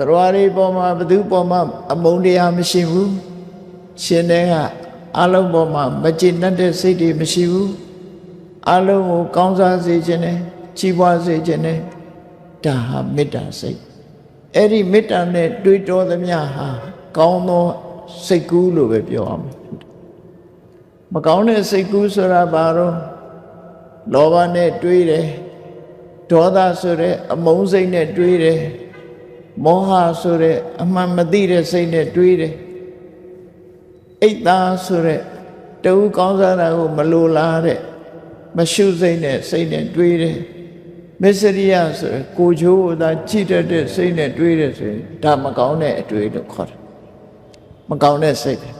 တော်ရီပေါ်မှာဘသူပေါ်မှာအမုန်းတရားမရှိဘူးရှင်တဲ့ကအလုံးပေါ်မှာမကျေနပ်တဲ့စိတ်တွေမရှိဘူးအလုံးကိုကောင်းစားစေခြင်းနဲ့ကြီးပွားစေခြင်းနဲ့ဒါဟာမေတ္တာစိတ်အဲ့ဒီမေတ္တာနဲ့တွေးတောသမျှဟာကောင်းသောစိတ်ကူးလို့ပဲပြောရမယ်မကောင်းတဲ့စိတ်ကူးဆိုတာဘာတော့လောဘနဲ့တွေးတယ်ဒေါသဆိုတဲ့အမုန်းစိတ်နဲ့တွေးတယ် မောဟဆိုတဲ့အမှန်မသိတဲ့စိတ်နဲ့တွေးတယ်အိတ်သားဆိုတဲ့တူကောင်းစားတာကိုမလိုလားတဲ့မရှုစိတ်နဲ့စိတ်နဲ့တွေးတယ်မစ္စရိယဆိုရယ်ကိုချိုးသာကြည့်တတ်တဲ့စိတ်နဲ့တွေးတယ်ဆိုရင်ဒါမကောင်းတဲ့အတွေးလို့ခေါ်တယ်မကောင်းတဲ့စိတ်ပဲ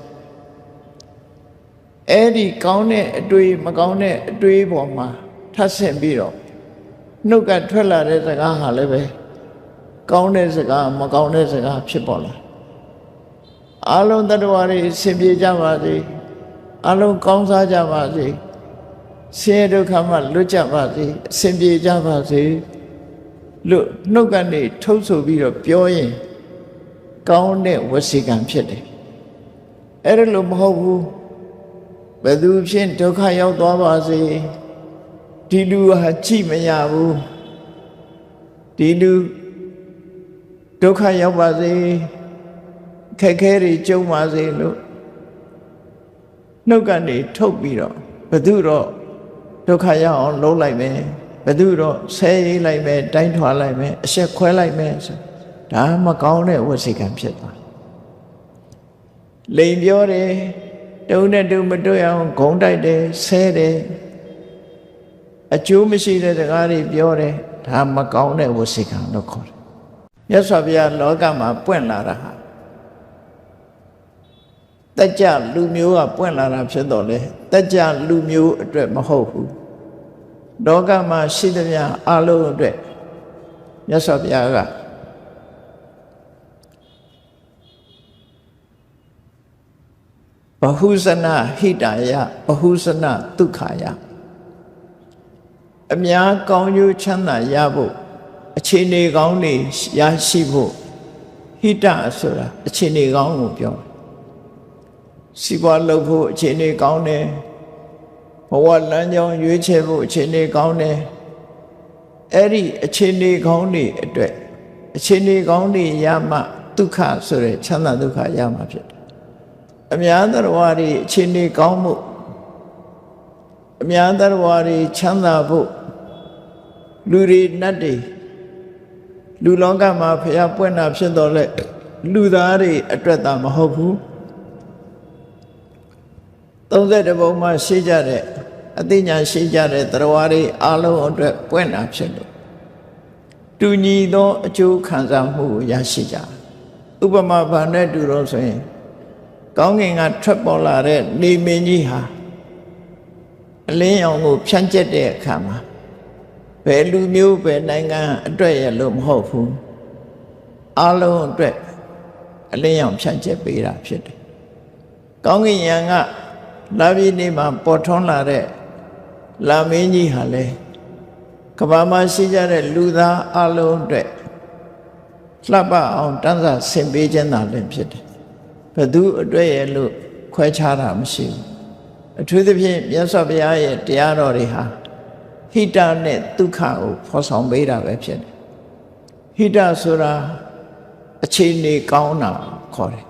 အဲ့ဒီကောင်းတဲ့အတွေးမကောင်းတဲ့အတွေးပေါ်မှာထပ်ဆင့်ပြီးတော့နှုတ်ကထွက်လာတဲ့စကားဟာလည်းပဲ ကောင်းတဲ့စကားမကောင်းတဲ့စကားဖြစ်ပေါ်လာအလုံးတ attva တွေအစဉ်ပြေကြပါစေအလုံးကောင်းစားကြပါစေဆင်းရဲဒုက္ခမှလွတ်ကြပါစေအစဉ်ပြေကြပါစေလို့နှုတ်ကနေထုတ်ဆိုပြီးတော့ပြောရင်ကောင်းတဲ့ဝစီကံဖြစ်တယ်အဲ့ဒါလို့မဟုတ်ဘူးဘယ်သူဖြင့်ဒုက္ခရောက်သွားပါစေဒီလူဟာကြည့်မရဘူးဒီလူ ဒုက္ခရောက်ပါစေခက်ခဲတွေကြုံပါစေလို့နှုတ်ကနေထုတ်ပြီးတော့ဘသူတော့ဒုက္ခရောက်အောင်လုံးလိုက်မယ်ဘသူတော့ဆဲရိပ်လိုက်မယ်တိုင်းထွာလိုက်မယ်အဆက်ခွဲလိုက်မယ်ဆိုဒါမကောင်းတဲ့ဝစီကံဖြစ်သွားလိန်ပြောတယ်တုံးနဲ့တုံးမတွေ့အောင်ဂုံတိုက်တယ်ဆဲတယ်အကျိုးမရှိတဲ့စကားတွေပြောတယ်ဒါမကောင်းတဲ့ဝစီကံလို့ခေါ်တယ် မြတ်စွာဘုရားလောကမှာပွင့်လာတာဟာတက်ကြလူမျိုးကပွင့်လာတာဖြစ်တော့လေတက်ကြလူမျိုးအတွက်မဟုတ်ဘူးလောကမှာရှိသမျှအလုံးအတွက်မြတ်စွာဘုရားကဘဟုဇနဟိတာယဘဟုဇနဒုက္ခယအများကောင်းကျိုးချမ်းသာရဖို့ အခြေအနေကောင်းတွေရရှိဖို့ဟိတဆိုတာအခြေအနေကောင်းကိုပြောတယ်စီးပွားလုပ်ဖို့အခြေအနေကောင်းတယ်ဘဝလမ်းကြောင်းရွေးချယ်ဖို့အခြေအနေကောင်းတယ်အဲ့ဒီအခြေအနေကောင်းတွေအတွက်အခြေအနေကောင်းတွေရမှဒုက္ခဆိုတဲ့ချမ်းသာဒုက္ခရမှာဖြစ်တယ်အများသရဝါတွေအခြေအနေကောင်းမှုအများသရဝါတွေချမ်းသာဖို့လူတွေနတ်တွေ လူလောကမှာဖျားပွင့်တာဖြစ်တော့လေလူသားတွေအတွက်သာမဟုတ်ဘူး30ဘုံမှာရှိကြတဲ့အသိဉာဏ်ရှိကြတဲ့သရဝါတွေအလုံးအတွက်ပွင့်တာဖြစ်လို့တူညီသောအကျိုးခံစားမှုကိုရရှိကြဥပမာဘာနဲ့တူတော့ဆိုရင်ကောင်းကင်ကထွက်ပေါ်လာတဲ့နေမင်းကြီးဟာအလင်းရောင်ကိုဖြန့်ကျက်တဲ့အခါမှာ ဘယ်လူမျိုးဘယ်နိုင်ငံအတွက်ရလို့မဟုတ်ဘူးအလုံးအတွက်အလင်းရောင်ဖြန့်ကျက်ပေးတာဖြစ်တယ်ကောင်းကင်ယံကလာပြည်နေမှာပေါ်ထွန်းလာတဲ့လာမင်းကြီးဟာလေကဘာမှာရှိကြတဲ့လူသားအလုံးအတွက်လှပအောင်တန်းစာဆင်ပေးခြင်းသာလည်းဖြစ်တယ်ဘသူအတွက်ရဲ့လို့ခွဲခြားတာမရှိဘူးအထူးသဖြင့်မြတ်စွာဘုရားရဲ့တရားတော်တွေဟာ ဟိတနဲ့ဒုက္ခကိုဖော်ဆောင်ပေးတာပဲဖြစ်တယ်ဟိတဆိုတာအခြေအနေကောင်းတာခေါ်တယ်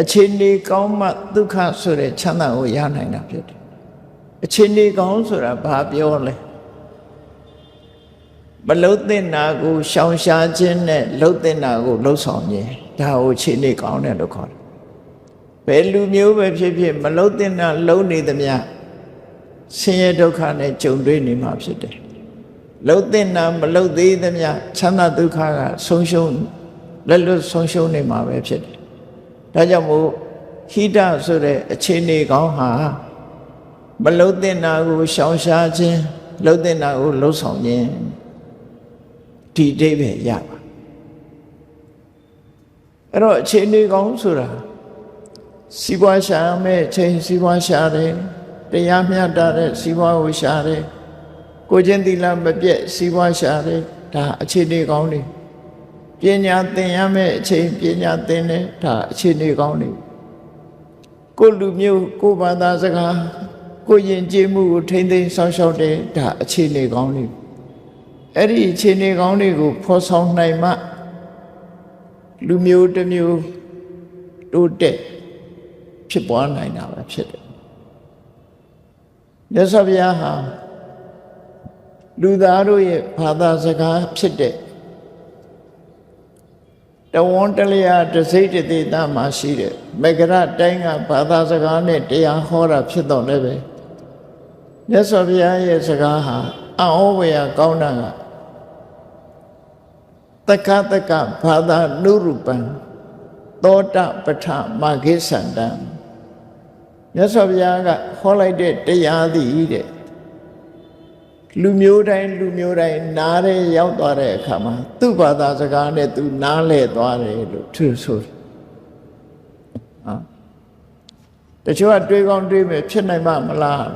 အခြေအနေကောင်းမှဒုက္ခဆိုတဲ့ချမ်းသာကိုရနိုင်တာဖြစ်တယ်အခြေအနေကောင်းဆိုတာဘာပြောလဲမလုတ်တဲ့နာကိုရှောင်ရှားခြင်းနဲ့လုတ်တဲ့နာကိုလှုပ်ဆောင်ခြင်းဒါကိုအခြေအနေကောင်းတယ်လို့ခေါ်တယ်ဘယ်လူမျိုးပဲဖြစ်ဖြစ်မလုတ်တဲ့နာလုံနေသမျှ ဆင်းရဲဒုက္ခနဲ့ကြုံတွေ့နေမှာဖြစ်တယ်လှုပ်တဲ့နာမလှုပ်သေးသမျှချမ်းသာဒုက္ခကဆုံးရှုံးလက်လွတ်ဆုံးရှုံးနေမှာပဲဖြစ်တယ်ဒါကြောင့်မို့ဟိတဆိုတဲ့အခြေအနေကောင်းဟာမလှုပ်တဲ့နာကိုရှောင်ရှားခြင်းလှုပ်တဲ့နာကိုလှုပ်ဆောင်ခြင်းဒီအဓိပ္ပာယ်ရပါအဲ့တော့အခြေအနေကောင်းဆိုတာစီးပွားရှာမဲ့ချိန်စီးပွားရှာတယ် တရားမျှတတဲ့စီးပွားကိုရှာတယ်ကိုချင်းသီလမပြည့်စီးပွားရှာတယ်ဒါအခြေအနေကောင်းတွေပညာသင်ရမယ့်အချိန်ပညာသင်တယ်ဒါအခြေအနေကောင်းနေကိုယ်လူမျိုးကိုယ်ဘာသာစကားကိုယ်ယဉ်ကျေးမှုကိုထိမ့်သိမ်းဆောင်ရှောက်တယ်ဒါအခြေအနေကောင်းနေအဲ့ဒီအခြေအနေကောင်းတွေကိုဖော်ဆောင်နိုင်မှလူမျိုးတစ်မျိုးတိုးတက်ဖြစ်ပွားနိုင်တာပဲဖြစ်တယ် မြတ်စွာဘုရားဟာလူသားတို့ရဲ့ဘာသာစကားဖြစ်တဲ့တဝန်းတလျာတစိတ်တသေးသားမှာရှိတဲ့မေဂရတိုင်းကဘာသာစကားနဲ့တရားဟောတာဖြစ်တော့လည်းပဲမြတ်စွာဘုရားရဲ့စကားဟာအံ့ဩဝေယကောင်းတာကတက္ကတက္ကဘာသာနုရူပံသောတပဋ္ဌမာဂိသန္တံ မြတ်စွာဘုရားကဟောလိုက်တဲ့တရားသည်တဲ့လူမျိုးတိုင်းလူမျိုးတိုင်းနားရဲရောက်သွားတဲ့အခါမှာသူ့ဘာသာစကားနဲ့သူနားလဲသွားတယ်လို့သူဆိုတယ်ဟာတချို့ကတွေးကောင်းတွေးမယ်ဖြစ်နိုင်မှာမလား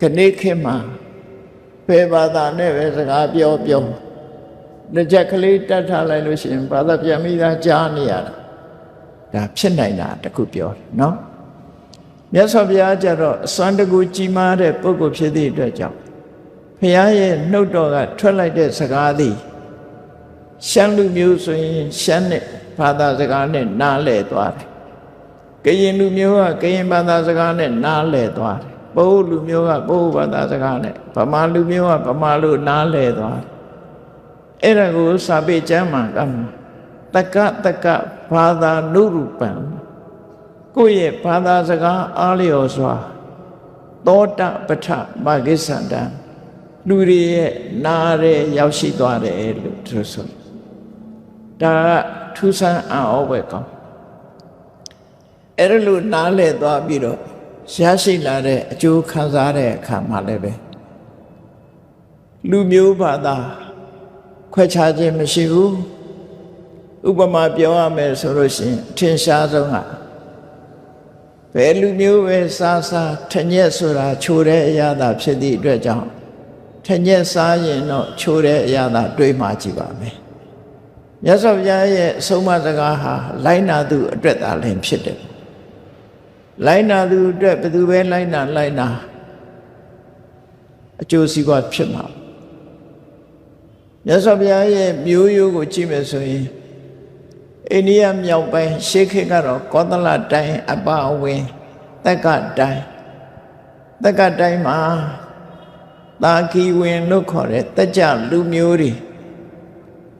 ခဏိခေတ်မှာဘယ်ဘာသာနဲ့ပဲစကားပြောပြောတစ်ချက်ကလေးတတ်ထားလိုက်လို့ရှိရင်ဘာသာပြန်ပြီးသားကြားနေရတာ ဒါဖြစ်နိုင်တာတခုပြောတယ်နော်မြတ်စွာဘုရားကြတော့အစွမ်းတကူကြီးမားတဲ့ပုဂ္ဂိုလ်ဖြစ်သည့်အတွက်ကြောင့်ဘုရားရဲ့နှုတ်တော်ကထွက်လိုက်တဲ့စကားသည်ရှမ်းလူမျိုးဆိုရင်ရှမ်းနဲ့ဘာသာစကားနဲ့နားလဲသွားတယ်ကရင်လူမျိုးကကရင်ဘာသာစကားနဲ့နားလဲသွားတယ်ပုပ်လူမျိုးကပုပ်ဘာသာစကားနဲ့ဗမာလူမျိုးကဗမာလူနားလဲသွားတယ်အဲ့ဒါကိုစာပေကျမ်းမှာကမှာ တက္ကတက္ကဘာသာနုရူပံကိုယ့်ရဲ့ဘာသာစကားအားလျော်စွာသောတပဋ္ဌမဂ္ဂိသန္တံလူတွေရဲ့နားရဲရောက်ရှိသွားတယ်လို့သူဆိုဒါကထူးဆန်းအံ့ဩပဲကောင်းအဲ့ဒါလို့နားလဲသွားပြီးတော့ရရှိလာတဲ့အကျိုးခံစားတဲ့အခါမှာလည်းပဲလူမျိုးဘာသာခွဲခြားခြင်းမရှိဘူး ဥပမာပြောရမယ်ဆိုလို့ရှိရင်အထင်ရှားဆုံးကဘယ်လူမျိုးပဲစားစားထညက်ဆိုတာချိုတဲ့အရာသာဖြစ်သည့်အတွက်ကြောင့်ထညက်စားရင်တော့ချိုတဲ့အရာသာတွေးမှကြည့်ပါမယ်မြတ်စွာဘုရားရဲ့အဆုံးအမစကားဟာလိုင်းနာသူအတွက်သာလင်ဖြစ်တယ်လိုင်းနာသူအတွက်ဘယ်သူပဲလိုင်းနာလိုင်းနာအကျိုးစီးပွားဖြစ်မှာမြတ်စွာဘုရားရဲ့မျိုးရိုးကိုကြည့်မယ်ဆိုရင် အိန္ဒိယမြောက်ပိုင်းရှေးခေတ်ကတော့ကောသလတိုင်းအပအဝင်တက္ကတိုင်းတက္ကတိုင်းမှာတာကီဝင်လို့ခေါ်တဲ့တက်ကြလူမျိုးတွေ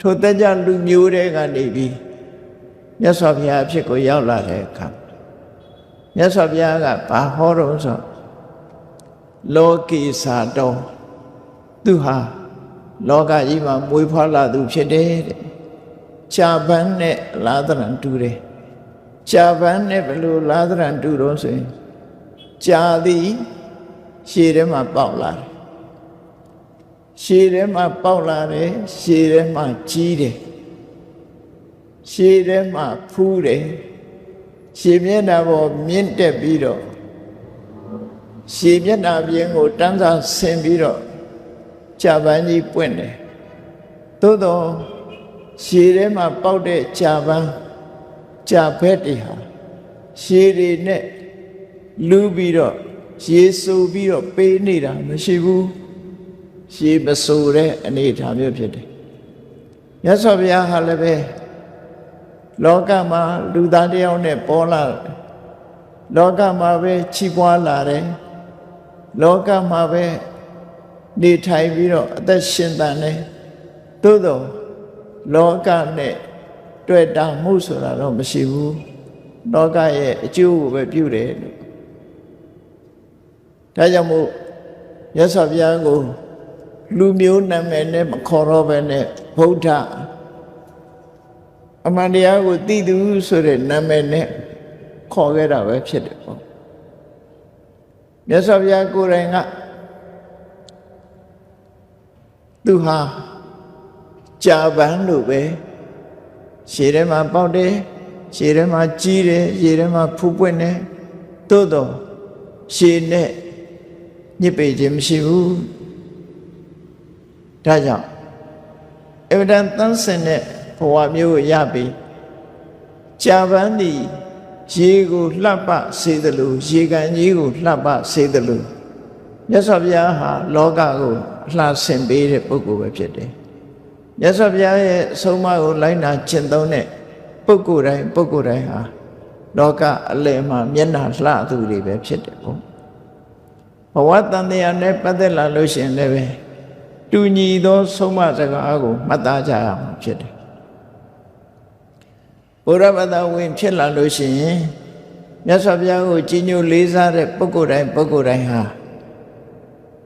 ထိုတက်ကြလူမျိုးတွေကနေပြီးမြတ်စွာဘုရားအဖြစ်ကိုရောက်လာတဲ့အခါမြတ်စွာဘုရားကဘာဟောတော့ဆိုလောကီစာတော်သူဟာလောကကြီးမှာမွေးဖွားလာသူဖြစ်တယ်တဲ့ ကြာပန်းနဲ့လာသရံတူတယ်ကြာပန်းနဲ့ဘယ်လိုလာသရံတူတော့ဆိုရင်ကြာသည်ရှည်ထဲမှာပေါက်လာတယ်ရှည်ထဲမှာပေါက်လာတယ်ရှည်ထဲမှာကြီးတယ်ရှည်ထဲမှာဖူးတယ်ရှည်မျက်နှာပေါ်မြင့်တက်ပြီးတော့ရှည်မျက်နှာပြင်ကိုတန်းစားဆင်ပြီးတော့ကြာပန်းကြီးပွင့်တယ်သို့တော့ ရှည်ထဲမှာပေါက်တဲ့ကြာပန်းကြာဘက်တွေဟာရှည်တွေနဲ့လူပြီးတော့ရေဆူပြီးတော့ပေးနေတာမရှိဘူးရှည်မဆူတဲ့အနေအထားမျိုးဖြစ်တယ်မြတ်စွာဘုရားဟာလည်းပဲလောကမှာလူသားတယောက်နဲ့ပေါ်လာလောကမှာပဲချီးပွားလာတယ်လောကမှာပဲနေထိုင်ပြီးတော့အသက်ရှင်တန်တယ်သို့တော့ လောကနဲ့တွေ့တာမှုဆိုတာတော့မရှိဘူးလောကရဲ့အကျိုးကိုပဲပြုတယ်လို့ဒါကြောင့်မို့ရသော်ဘုရားကိုလူမျိုးနာမည်နဲ့မခေါ်တော့ဘဲနဲ့ဗုဒ္ဓအမှန်တရားကိုသိသူဆိုတဲ့နာမည်နဲ့ခေါ်ခဲ့တာပဲဖြစ်တယ်ပေါ့မြတ်စွာဘုရားကိုယ်တိုင်ကသူဟာ ကြာပန်းလို့ပဲရှည်ထဲမှာပေါက်တယ်ရှည်ထဲမှာကြီးတယ်ရှည်ထဲမှာဖူးပွင့်တယ်သို့တော့ရှည်နဲ့ညစ်ပေခြင်းမရှိဘူးဒါကြောင့်အဗဒံတန်းစင်တဲ့ဘဝမျိုးကိုရပြီးကြာပန်းသည်ရေကိုလှပစေသလိုရေကန်ကြီးကိုလှပစေသလိုမြတ်စွာဘုရားဟာလောကကိုလှဆင်ပေးတဲ့ပုဂ္ဂိုလ်ပဲဖြစ်တယ် မြတ်စွာဘုရားရဲ့အဆုံးအမကိုလိုက်နာကျင့်သုံးတဲ့ပုဂ္ဂိုလ်တိုင်းပုဂ္ဂိုလ်တိုင်းဟာလောကအလယ်မှာမျက်နှာလှသူတွေပဲဖြစ်တယ်ပေါ့ဘဝတန်တရားနဲ့ပတ်သက်လာလို့ရှိရင်လည်းပဲတူညီသောဆုံးမစကားကိုမှတ်သားကြရမှာဖြစ်တယ်ဘုရားဘာသာဝင်ဖြစ်လာလို့ရှိရင်မြတ်စွာဘုရားကိုကြီးညိုလေးစားတဲ့ပုဂ္ဂိုလ်တိုင်းပုဂ္ဂိုလ်တိုင်းဟာ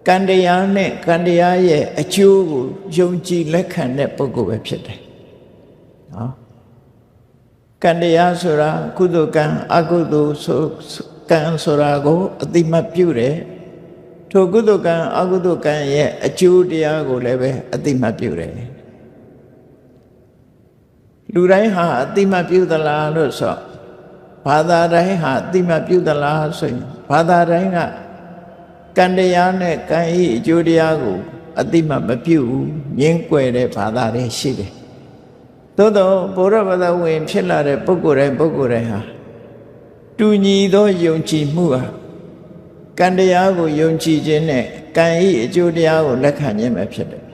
ကံတရားနဲ့ကံတရားရဲ့အကျိုးကိုယုံကြည်လက်ခံတဲ့ပုဂ္ဂိုလ်ပဲဖြစ်တယ်။နော်ကံတရားဆိုတာကုသိုလ်ကံအကုသိုလ်ဆိုကံဆိုတာကိုအတိမတ်ပြုတယ်။ထိုကုသိုလ်ကံအကုသိုလ်ကံရဲ့အကျိုးတရားကိုလည်းပဲအတိမတ်ပြုတယ်။လူတိုင်းဟာအတိမတ်ပြုသလားလို့ဆိုဘာသာတိုင်းဟာအတိမတ်ပြုသလားဆိုရင်ဘာသာတိုင်းက ကံတရားနဲ့ကံဤအကျိုးတရားကိုအတိမတ်မပြုဘူးငင်းကွယ်တဲ့ဘာသာတွေရှိတယ်သို့တော့ဘုရားဘာသာဝင် ဖြစ်လာတဲ့ပုဂ္ဂိုလ်တိုင်းပုဂ္ဂိုလ်တိုင်းဟာတူညီသောယုံကြည်မှုဟာကံတရားကိုယုံကြည်ခြင်းနဲ့ကံဤအကျိုးတရားကိုလက်ခံခြင်းပဲဖြစ်တယ်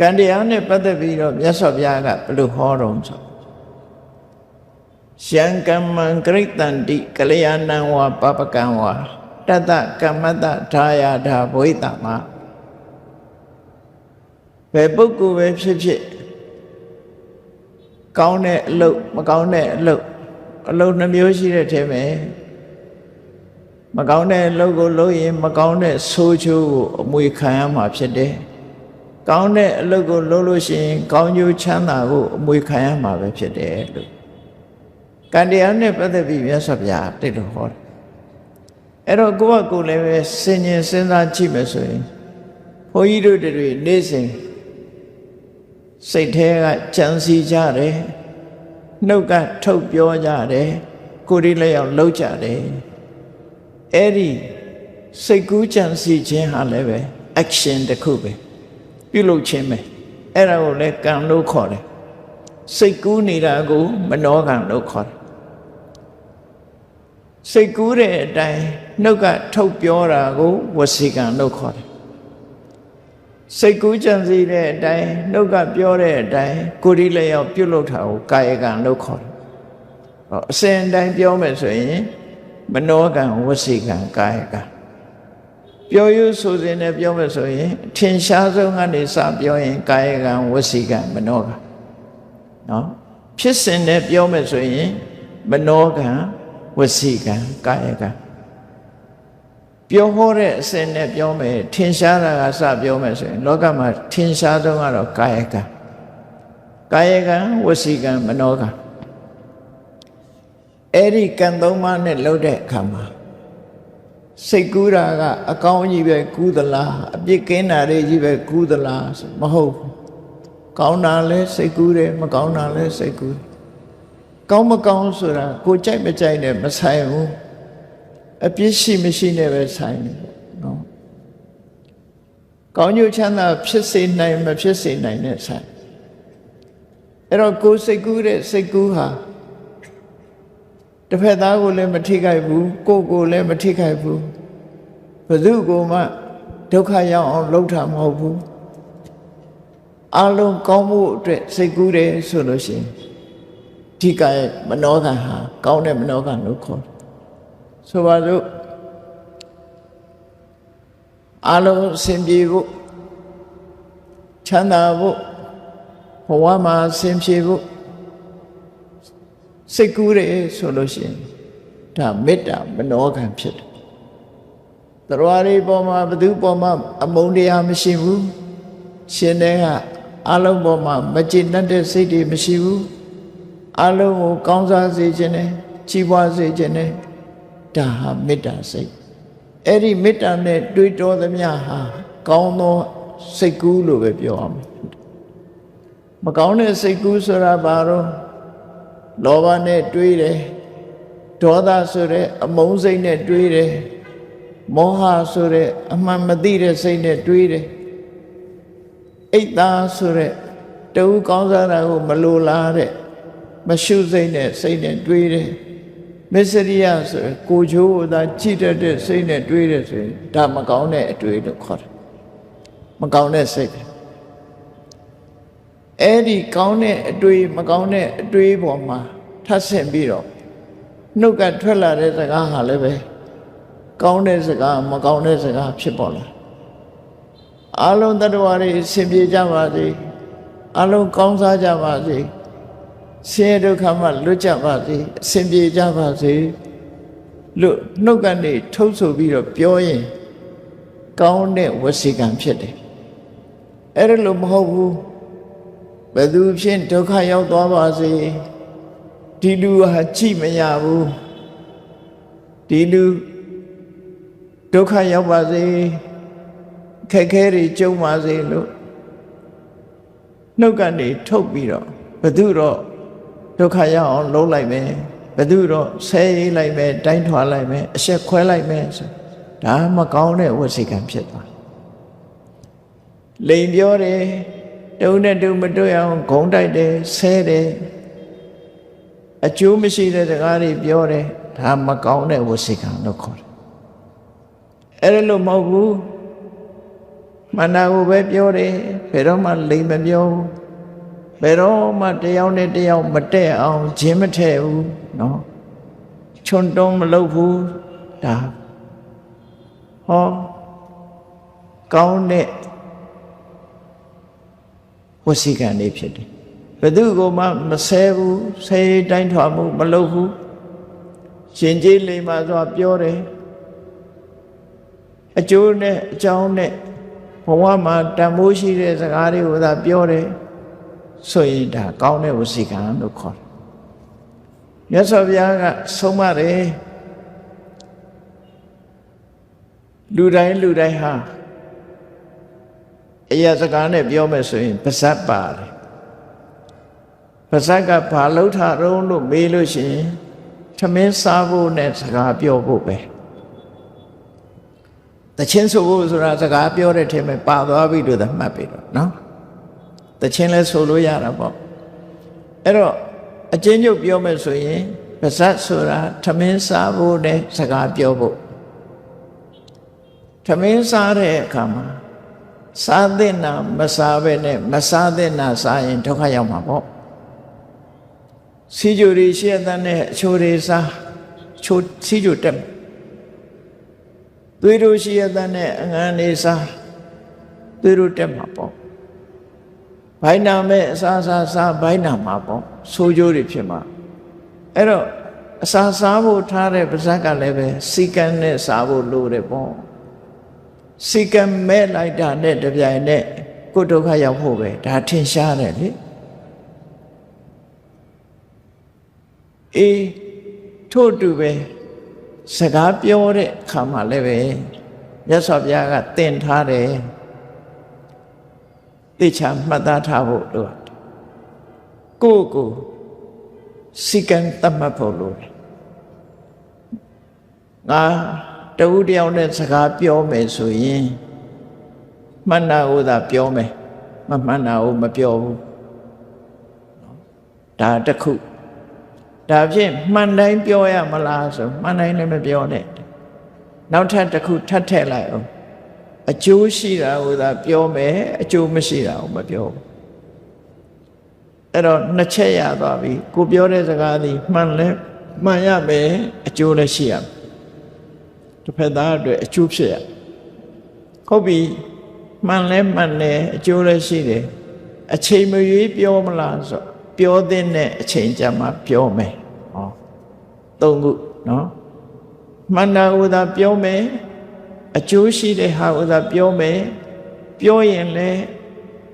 ကံတရားနဲ့ပတ်သက်ပြီးတော့မြတ်စွာဘုရားကဘယ်လိုဟောတော်ဆို ရှံကမ္မံကရိတန္တိကလျာဏံဝါပပကံဝါတတကမ္မတထာယာဓာဘဝိတမဘယ်ပုဂ္ဂိုလ်ပဲဖြစ်ဖြစ်ကောင်းတဲ့အလုပ်မကောင်းတဲ့အလုပ်အလုပ်နှမျိုးရှိတဲ့ထဲမှာမကောင်းတဲ့အလုပ်ကိုလုပ်ရင်မကောင်းတဲ့ဆိုးချိုးကိုအမွေခံရမှာဖြစ်တယ်ကောင်းတဲ့အလုပ်ကိုလုပ်လို့ရှိရင် ကောင်းကျိုးချမ်းသာကိုအမွေခံရမှာပဲဖြစ်တယ်လို့ ကံတရားနဲ့ပတ်သက်ပြီးမြတ်စွာဘုရားတိတ်လို့ဟောတယ်အဲ့တော့ကိုယ့်ဘကိုယ်လည်းပဲစင်ញင်စဉ်းစားကြည့်မယ်ဆိုရင်ဘုန်းကြီးတို့တွေနေ့စဉ်စိတ်แท้ကကြံစီကြတယ်နှုတ်ကထုတ်ပြောကြတယ်ကိုယ်ဒီလည်းအောင်လှုပ်ကြတယ်အဲ့ဒီစိတ်ကူးကြံစီခြင်းဟာလည်းပဲ action တစ်ခုပဲပြုလုပ်ခြင်းပဲအဲ့ဒါကိုလည်းကံလို့ခေါ်တယ်စိတ်ကူးနေတာကိုမနောကံလို့ခေါ်တယ် စိတ်ကူးတဲ့အတိုင်းနှုတ်ကထုတ်ပြောတာကိုဝစီကံလို့ခေါ်တယ်စိတ်ကူးကြံစီတဲ့အတိုင်းနှုတ်ကပြောတဲ့အတိုင်းကိုယ်ဒီလည်းရောက်ပြုတ်လို့တာကိုကာယကံလို့ခေါ်တယ်ဟောအစဉ်တိုင်းပြောမယ်ဆိုရင်မနောကံဝစီကံကာယကံပြောရဆိုစဉ်နဲ့ပြောမယ်ဆိုရင်ထင်ရှားဆုံးကနေစပြောရင်ကာယကံဝစီကံမနောကံနော်ဖြစ်စဉ်နဲ့ပြောမယ်ဆိုရင်မနောကံ ဝစီကံကာယကံပြောဟောတဲ့အစဉ်နဲ့ပြောမယ်ထင်ရှားတာကစပြောမယ်ဆိုရင်လောကမှာထင်ရှားဆုံးကတော့ကာယကံကာယကံဝစီကံမနောကံအဲ့ဒီကံသုံးပါးနဲ့လှုပ်တဲ့အခါမှာစိတ်ကူးတာကအကောင်းကြီးပဲကူးသလားအပြစ်ကင်းတာတွေကြီးပဲကူးသလားဆိုမဟုတ်ဘူးကောင်းတာလဲစိတ်ကူးတယ်မကောင်းတာလဲစိတ်ကူးတယ် ကောင်းမကောင်းဆိုတာကိုကြိုက်မကြိုက်နဲ့မဆိုင်ဘူးအပြစ်ရှိမရှိနဲ့ပဲဆိုင်တယ်ပေါ့နော်ကောင်းကျိုးချမ်းသာဖြစ်စေနိုင်မဖြစ်စေနိုင်တဲ့ဆိုင်အဲ့တော့ကိုယ်စိတ်ကူးတဲ့စိတ်ကူးဟာတစ်ဖက်သားကိုလည်းမထိခိုက်ဘူးကိုယ်ကိုလည်းမထိခိုက်ဘူးဘယ်သူကိုမှဒုက္ခရောက်အောင်လုပ်တာမဟုတ်ဘူးအလုံးကောင်းမှုအတွက်စိတ်ကူးတယ်ဆိုလို့ရှိရင် ဒီကရဲ့မနောကံဟာကောင်းတဲ့မနောကံလို့ခေါ်တယ်ဆိုပါစို့အလုံးအစဉ်ပြေဖို့ချမ်းသာဖို့ဘဝမှာအစဉ်ပြေဖို့စိတ်ကူးတယ်ဆိုလို့ရှိရင်ဒါမေတ္တာမနောကံဖြစ်တယ်။တရားတွေပေါ်မှာဘသူပေါ်မှာအမုန်းတရားမရှိဘူး။ရှင်တဲ့ကအလုံးပေါ်မှာမကျေနပ်တဲ့စိတ်တွေမရှိဘူး။ အလုံးကိုကောင်းစားစေခြင်းနဲ့ကြီးပွားစေခြင်းနဲ့ဒါဟာမေတ္တာစိတ်။အဲ့ဒီမေတ္တာနဲ့တွေးတောသမျှဟာကောင်းသောစိတ်ကူးလို့ပဲပြောရမယ်။မကောင်းတဲ့စိတ်ကူးဆိုတာဘာလို့လောဘနဲ့တွေးတယ်ဒေါသဆိုတဲ့အမုန်းစိတ်နဲ့တွေးတယ်မောဟဆိုတဲ့အမှန်မသိတဲ့စိတ်နဲ့တွေးတယ်အိတ်သားဆိုတဲ့တူကောင်းစားတာကိုမလိုလားတဲ့ မရှုစိတ်နဲ့စိတ်နဲ့တွေးတယ်မစ္စရိယဆိုရင်ကိုချိုးသာကြည့်တတ်တဲ့စိတ်နဲ့တွေးတယ်ဆိုရင်ဒါမကောင်းတဲ့အတွေးလို့ခေါ်တယ်မကောင်းတဲ့စိတ်ပဲအဲ့ဒီကောင်းတဲ့အတွေးမကောင်းတဲ့အတွေးပေါ်မှာထပ်ဆင့်ပြီးတော့နှုတ်ကထွက်လာတဲ့စကားဟာလည်းပဲကောင်းတဲ့စကားမကောင်းတဲ့စကားဖြစ်ပေါ်လာအလုံးတ attva တွေအစဉ်ပြေကြပါစေအလုံးကောင်းစားကြပါစေ ဆင်းရဲဒုက္ခမှလွတ်ကြပါစေအစဉ်ပြေကြပါစေလို့နှုတ်ကနေထုတ်ဆိုပြီးတော့ပြောရင်ကောင်းတဲ့ဝစီကံဖြစ်တယ်အဲ့ဒါလို့မဟုတ်ဘူးဘယ်သူဖြင့်ဒုက္ခရောက်သွားပါစေဒီလူဟာကြည့်မရဘူးဒီလူဒုက္ခရောက်ပါစေခက်ခဲတွေကြုံပါစေလို့နှုတ်ကနေထုတ်ပြီးတော့ဘသူတော့ ဒုက္ခရောက်အောင်လုံးလိုက်မယ်ဘသူတော့ဆဲရေးလိုက်မယ်တိုင်းထွာလိုက်မယ်အဆက်ခွဲလိုက်မယ်ဆိုဒါမကောင်းတဲ့ဝစီကံဖြစ်သွားလိန်ပြောတယ်တုံးနဲ့တုံးမတွေ့အောင်ဂုံတိုက်တယ်ဆဲတယ်အကျိုးမရှိတဲ့စကားတွေပြောတယ်ဒါမကောင်းတဲ့ဝစီကံလို့ခေါ်တယ်အဲ့ဒါလို့မဟုတ်ဘူးမန္တာကိုပဲပြောတယ်ဘယ်တော့မှလိမ်မပြောဘူး ဘယ်တော့မှတယောက်နဲ့တယောက်မတည့်အောင်ဂျင်းမထည့်ဘူးเนาะချွန်တုံးမလုပ်ဘူးဒါဟောကောင်းတဲ့ဝစီကံလေးဖြစ်တယ်ဘယ်သူကမှမဆဲဘူးဆဲတိုင်းထွာမှုမလုပ်ဘူးရှင်ကြီးလိမ္မာစွာပြောတယ်အကျိုးနဲ့အကြောင်းနဲ့ဘဝမှာတန်ဖိုးရှိတဲ့စကားတွေကိုသာပြောတယ် ဆိုရင်ဒါကောင်းတဲ့ဝစီကံလို့ခေါ်တယ်မြတ်စွာဘုရားကဆုံးမတယ်လူတိုင်းလူတိုင်းဟာအရာစကားနဲ့ပြောမယ်ဆိုရင်ပါဇက်ပါတယ်ပါဇက်ကဘာလှုပ်ထတော့လို့မေးလို့ရှိရင်ထမင်းစားဖို့နဲ့စကားပြောဖို့ပဲတချင်းဆိုဖို့ဆိုတာစကားပြောတဲ့ထဲမှာပါသွားပြီလို့သာမှတ်ပြီတော့နော် တချင်းလဲဆိုလို့ရတာပေါ့အဲ့တော့အချင်းညုတ်ပြောမယ်ဆိုရင်ပါဇက်ဆိုတာထမင်းစားဖို့နဲ့စကားပြောဖို့ထမင်းစားတဲ့အခါမှာစားတဲ့နာမစားပဲနဲ့မစားတဲ့နာစားရင်ဒုက္ခရောက်မှာပေါ့စီဂျူရီရှေ့အတန်းနဲ့အချိုတွေစားချိုစီဂျူတက်သွေးတို့ရှေ့အတန်းနဲ့အငန်းနေစားသွေးတို့တက်မှာပေါ့ ဘိုင်းနာမဲ့အစားစားစားဘိုင်းနာမှာပေါ့ဆိုးကြိုးတွေဖြစ်မှာအဲ့တော့အစာစားဖို့ထားတဲ့ပါဇက်ကလည်းပဲစီကံနဲ့စားဖို့လိုတယ်ပေါ့စီကံမဲ့လိုက်တာနဲ့တပြိုင်နက်ကိုယ်ဒုက္ခရောက်ဖို့ပဲဒါထင်ရှားတယ်လေအေးထို့တူပဲစကားပြောတဲ့အခါမှာလည်းပဲမြတ်စွာဘုရားကသင်ထားတယ် သိချာမှတ်သားထားဖို့လိုတယ်ကိုယ့်ကိုစီကံတတ်မှတ်ဖို့လိုတယ်ငါတဝူတယောက်နဲ့စကားပြောမယ်ဆိုရင်မှန်တာကိုသာပြောမယ်မမှန်တာကိုမပြောဘူးဒါတစ်ခုဒါဖြင့်မှန်တိုင်းပြောရမလားဆိုမှန်တိုင်းလည်းမပြောနဲ့နောက်ထပ်တစ်ခုထပ်ထည့်လိုက်အောင် အကျိုးရှိတာကိုသာပြောမယ်အကျိုးမရှိတာကိုမပြောဘူးအဲ့တော့နှစ်ချက်ရသွားပြီကိုပြောတဲ့စကားသည်မှန်လဲမှန်ရမယ်အကျိုးလည်းရှိရမယ်တစ်ဖက်သားအတွက်အကျိုးဖြစ်ရဟုတ်ပြီမှန်လဲမှန်တယ်အကျိုးလည်းရှိတယ်အချိန်မရွေးပြောမလားဆိုပြောတဲ့အချိန်ကြမှာပြောမယ်ဟောသုံးခုနော်မှန်တာဥသာပြောမယ် အကျိုးရှိတဲ့ဟာဥသာပြောမယ်ပြောရင်လည်း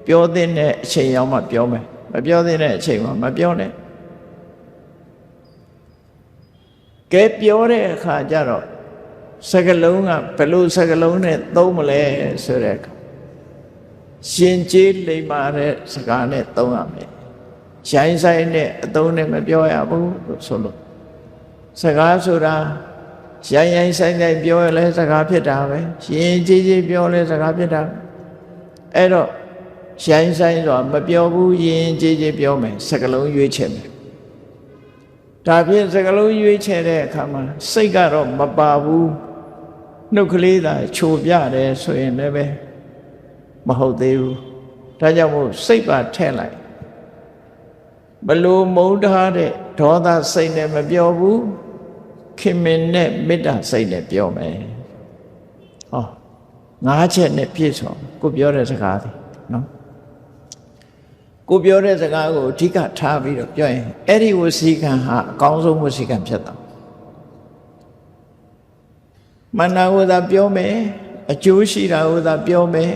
ပြောတဲ့အချိန်ရောက်မှပြောမယ်မပြောတဲ့အချိန်မှာမပြောနဲ့ကဲပြောတဲ့အခါကျတော့စကလုံးကဘယ်လိုစကလုံးနဲ့သုံးမလဲဆိုတဲ့အခါရှင်ကျေးလိမ္မာတဲ့စကားနဲ့သုံးရမယ်ရိုင်းဆိုင်နဲ့အသုံးနဲ့မပြောရဘူးလို့ဆိုလို့စကားဆိုတာ ရိုင်းရိုင်းဆိုင်ဆိုင်ပြောရလဲစကားဖြစ်တာပဲရှင်ကြီးကြီးပြောလဲစကားဖြစ်တာအဲ့တော့ရိုင်းဆိုင်စွာမပြောဘူးရင်ကြည်ကြည်ပြောမယ်စကလုံးရွေးချယ်မယ်ဒါဖြင့်စကလုံးရွေးချယ်တဲ့အခါမှာစိတ်ကတော့မပါဘူးနှုတ်ကလေးသာခြုံပြတယ်ဆိုရင်လည်းပဲမဟုတ်သေးဘူးဒါကြောင့်မို့စိတ်ပါထဲ့လိုက်ဘလို့မုန်းထားတဲ့ဒေါသစိတ်နဲ့မပြောဘူး ခင်မင်နဲ့မေတ္တာစိတ်နဲ့ပြောမယ်ဟောငါးချက်နဲ့ပြည့်စုံကိုပြောတဲ့စကားသည်နော်ကိုပြောတဲ့စကားကိုအဓိကထားပြီးတော့ပြောရင်အဲ့ဒီဝစီကံဟာအကောင်းဆုံးဝစီကံဖြစ်တာမန္နာဝသာပြောမယ်အကျိုးရှိတာဝသာပြောမယ်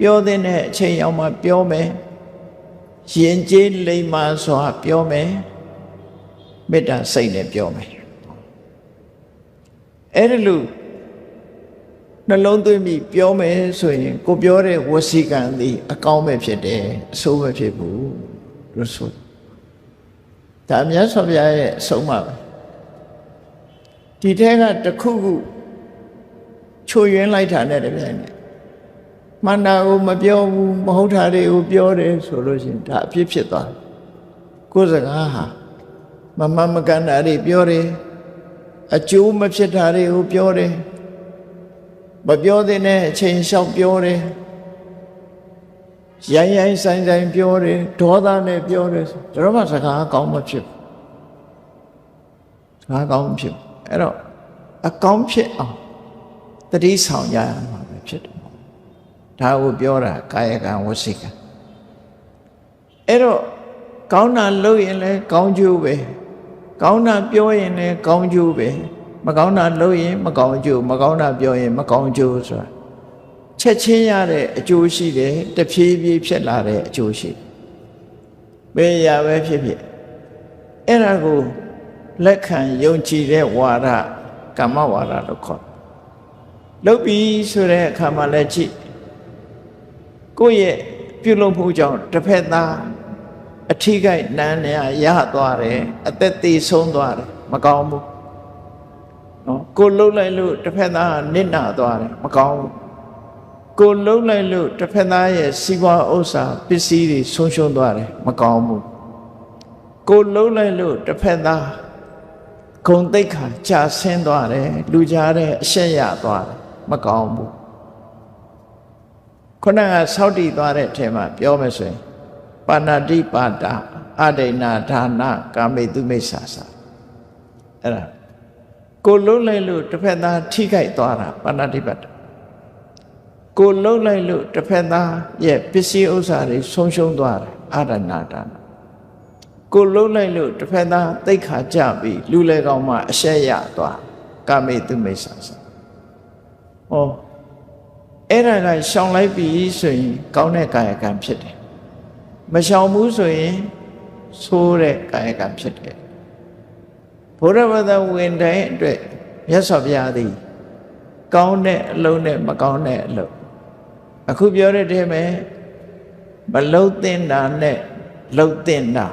ပြောတဲ့အချိန်ရောက်မှပြောမယ်ရင်ကျေးလိမ္မာစွာပြောမယ်မေတ္တာစိတ်နဲ့ပြောမယ် အဲ့ဒီလိုနှလုံးသွင်းပြီးပြောမယ်ဆိုရင် ကိုပြောတဲ့ဝစီကံသည်အကောင်းပဲဖြစ်တယ်အဆိုးပဲဖြစ်ဘူးလို့ဆိုဒါမြတ်စွာဘုရားရဲ့အဆုံးအမပဲဒီထဲကတစ်ခုခုချိုယွင်းလိုက်တာနဲ့တပြိုင်နက်မန္တာကိုမပြောဘူးမဟုတ်တာတွေကိုပြောတယ်ဆိုလို့ရှိရင်ဒါအဖြစ်ဖြစ်သွားတယ်ကိုယ်စကားဟာမမမကန်တာတွေပြောတယ် အကျိုးမဖြစ်တာတွေကိုပြောတယ်မပြောတဲ့အချိန်လျှောက်ပြောတယ်ရိုင်းရိုင်းဆိုင်ဆိုင်ပြောတယ်ဒေါသနဲ့ပြောတယ်ဆိုတော့မှစကားကောင်းမဖြစ်ဘူးစကားကောင်းမဖြစ်ဘူးအဲ့တော့အကောင်းဖြစ်အောင်တတိဆောင်ကြရမှာပဲဖြစ်တယ်ဒါကိုပြောတာကာယကံဝစီကံအဲ့တော့ကောင်းတာလုပ်ရင်လည်းကောင်းကျိုးပဲ ကောင်းတာပြောရင်လည်းကောင်းကျိုးပဲမကောင်းတာလုပ်ရင်မကောင်းကျိုးမကောင်းတာပြောရင်မကောင်းကျိုးဆိုတာချက်ချင်းရတဲ့အကျိုးရှိတယ်တဖြည်းဖြည်းဖြစ်လာတဲ့အကျိုးရှိတယ်ဘယ်ရာပဲဖြစ်ဖြစ်အဲ့ဒါကိုလက်ခံယုံကြည်တဲ့ဝါဒကမ္မဝါဒလို့ခေါ်လုတ်ပြီးဆိုတဲ့အခါမှာလည်းကြည့်ကိုယ့်ရဲ့ပြုလုပ်မှုကြောင့်တစ်ဖက်သား အထီးကိုက်နန်းနေရသွားတယ်အသက်သေးဆုံးသွားတယ်မကောင်းဘူးနော်ကိုလှုပ်လိုက်လို့တစ်ဖက်သားနစ်နာသွားတယ်မကောင်းဘူးကိုလှုပ်လိုက်လို့တစ်ဖက်သားရဲ့စီးပွားဥစ္စာပစ္စည်းတွေဆုံးရှုံးသွားတယ်မကောင်းဘူးကိုလှုပ်လိုက်လို့တစ်ဖက်သားဂုံတိတ်ခါကြာဆင်းသွားတယ်လူကြားတဲ့အရှက်ရသွားတယ်မကောင်းဘူးခုနကဆောက်တည်သွားတဲ့အထက်မှာပြောမယ်ဆိုရင် ပါဏာတိပါတာအဒိဏဒါနကာမေတုမိစ္ဆာစာအဲ့ဒါကိုလုံးလိုက်လို့တစ်ဖက်သားထိခိုက်သွားတာပါဏာတိပါတာကိုလုံးလိုက်လို့တစ်ဖက်သားရဲ့ပစ္စည်းဥစ္စာတွေဆုံးရှုံးသွားတယ်အဒိဏဒါနကိုလုံးလိုက်လို့တစ်ဖက်သားတိတ်ခါကြပြီးလူလေကောင်မှအရှက်ရသွားကာမေတုမိစ္ဆာစာဟောအဲ့ဒါကရှောင်လိုက်ပြီဆိုရင်ကောင်းတဲ့ကာယကံဖြစ်တယ် မရှောင်ဘူးဆိုရင်ဆိုးတဲ့ကာယကံဖြစ်တယ်ဘုရားဘာသာဝင်တိုင်းအတွက်မြတ်စွာဘုရားသည် ကောင်းတဲ့အလုံးနဲ့မကောင်းတဲ့အလုံးအခုပြောတဲ့တည်းမဲ့မလုံသင့်တာနဲ့လုံသင့်တာ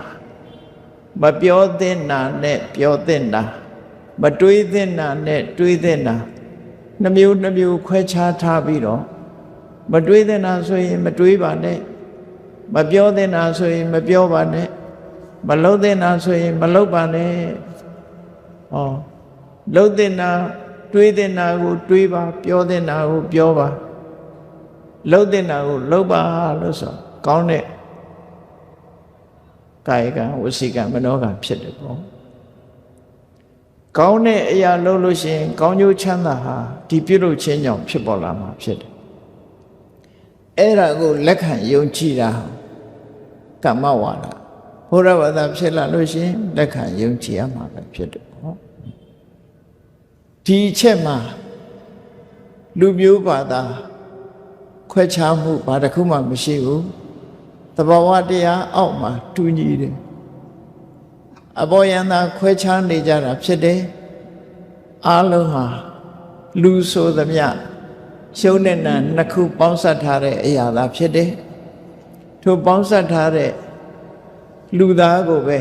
မပြောသင့်တာနဲ့ပြောသင့်တာမတွေးသင့်တာနဲ့တွေးသင့်တာနှမျိုးနှမျိုးခွဲခြားထားပြီးတော့မတွေးသင့်တာဆိုရင်မတွေးပါနဲ့ မပြောသင့်တာဆိုရင် မပြောပါနဲ့မလုပ်သင့်တာဆိုရင် မလုပ်ပါနဲ့ဟောလုပ်သင့်တာတွေးသင့်တာကို တွေးပါ ပြောသင့်တာကိုပြောပါလုပ်သင့်တာကိုလုပ်ပါလို့ဆိုကောင်းတဲ့ကာယကံဝစီကံမနောကံဖြစ်တယ်ပေါ့ကောင်းတဲ့အရာလုပ်လို့ရှိရင် ကောင်းကျိုးချမ်းသာဟာဒီပြုလုပ်ခြင်းကြောင့်ဖြစ်ပေါ်လာမှာဖြစ်တယ်အဲ့ဒါကိုလက်ခံယုံကြည်တာ ကမ္မဝါဒဘုရားဘာသာဖြစ်လာလို့ရှိရင်လက်ခံယုံကြည်ရမှာပဲဖြစ်တယ်ပေါ့ဒီချက်မှာလူမျိုးဘာသာခွဲခြားမှုဘာတစ်ခုမှမရှိဘူးတဘာဝတရားအောက်မှာတူညီတယ်အပေါ်ယံသာခွဲခြားနေကြတာဖြစ်တယ်အားလုံးဟာလူဆိုသမျှရှုံးတဲ့နာနှစ်ခုပေါင်းစပ်ထားတဲ့အရာသာဖြစ်တယ် ထိုပေါင်းစပ်ထားတဲ့လူသားကိုပဲ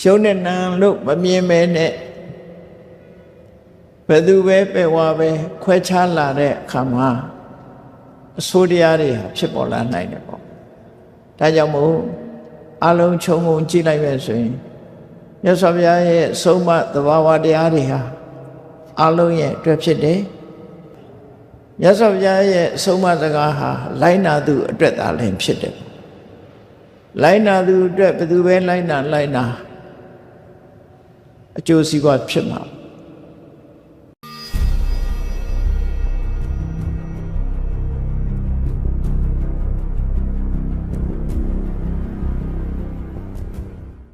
ရှုံးတဲ့နာလို့မမြင်မဲနဲ့ဘယ်သူပဲပဲဝါပဲခွဲခြားလာတဲ့အခါမှာအဆိုးတရားတွေဟာဖြစ်ပေါ်လာနိုင်တယ်ပေါ့ဒါကြောင့်မို့အလုံးခြုံငုံကြည့်လိုက်ပဲဆိုရင်မြတ်စွာဘုရားရဲ့ဆုံးမသဘာဝတရားတွေဟာအလုံးရဲ့အတွက်ဖြစ်တယ် မြတ်စွာဘုရားရဲ့ဆုံးမစကားဟာလိုင်းနာသူအတွက်သာလည်းဖြစ်တယ်လိုင်းနာသူအတွက်ဘယ်သူပဲလိုင်းနာလိုင်းနာအကျိုးစီးပွားဖြစ်မှာ